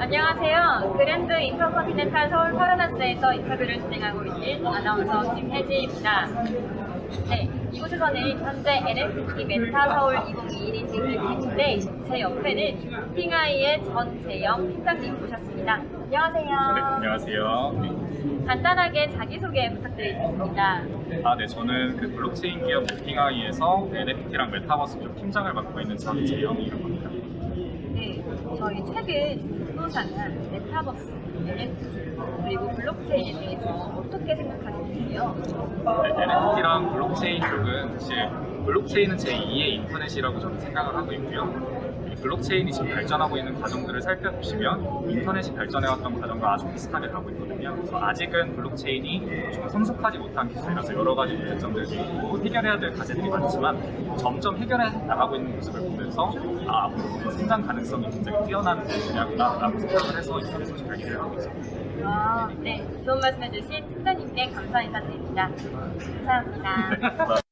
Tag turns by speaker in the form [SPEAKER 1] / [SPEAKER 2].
[SPEAKER 1] 안녕하세요. 그랜드 인터컨티넨탈 서울 파라나스에서 인터뷰를 진행하고 있는 아나운서 김혜지입니다. 네, 이곳에서는 현재 NFT 메타 서울 2021이 진행되고 있는데 제 옆에는 핑아이의 전재영 팀장님 모셨습니다. 안녕하세요.
[SPEAKER 2] 네, 안녕하세요. 네.
[SPEAKER 1] 간단하게 자기소개 부탁드리겠습니다.
[SPEAKER 2] 아, 네, 저는 그 블록체인 기업 핑아이에서 NFT랑 메타버스 쪽 팀장을 맡고 있는 전재영이라고 합니다.
[SPEAKER 1] 네, 저희 최근 부동산은 메타버스, NFT, 그리고 블록체인에 대해서 어떻게 생각하시는지요?
[SPEAKER 2] 네, NFT랑 블록체인 쪽은 사실 블록체인은 제2의 인터넷이라고 저는 생각을 하고 있고요. 이 블록체인이 지금 발전하고 있는 과정들을 살펴보시면 인터넷이 발전해왔던 과정과 아주 비슷하게 가고 있거든요. 그래서 아직은 블록체인이 좀 성숙하지 못한 기술이라서 여러 가지 문제점들이 있고 해결해야 될 과제들이 많지만 점점 해결해 나가고 있는 모습을 보면서 아, 앞으로 성장 가능성이 굉장히 뛰어난 분야구나라고 생각을 해서 이런 소식을 기대를 하고 있습니다.
[SPEAKER 1] 아, 네. 좋은 말씀 해주신 팀장님께 감사 인사드립니다. 감사합니다.
[SPEAKER 2] 네.